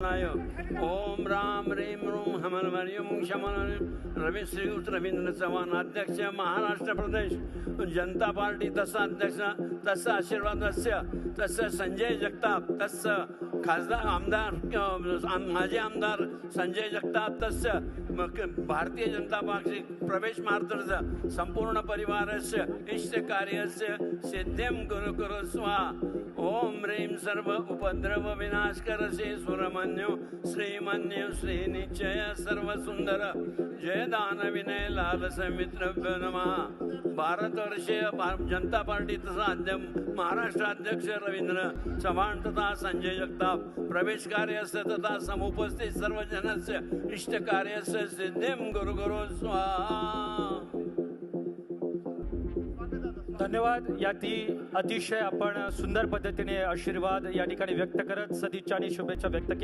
ओम Ram RAM ROM हमल मरियम शमल रवी श्रीयुत रवींद्र चव्हाण अध्यक्ष महाराष्ट्र प्रदेश जनता party तसा अध्यक्ष तस्य आशीर्वादस्य तस्य संजय जगताप तस्य खासदार आमदार माजी आमदार संजय जगताप तस्य भारतीय जनता पक्षी प्रवेश मार्तर्ज संपूर्ण परिवारस्य इष्टकार्यस्य सिद्धिं गुरु कुरु स्वा ओम ह्रीं सर्व उपद्रव विनाशकरसे सुरमन्यो श्रीमन्यो श्रीनिश्चय सर्व सुंदर. जय दान विनय लाल समित्र नमः. भारतवर्षीय भा- जनता पार्टी अध्यक्ष महाराष्ट्र अध्यक्ष रवींद्र चव्हाण तथा संजय जगताप. प्रवेश कार्यस्य तथा समुपस्थित सर्व जनस्य इष्ट कार्यस्य सिद्धिम गुरु गुरु स्वाहा. धन्यवाद. या ती अतिशय आपण सुंदर पद्धतीने आशीर्वाद या ठिकाणी व्यक्त करत सदिच्छा आणि शुभेच्छा व्यक्त केल्या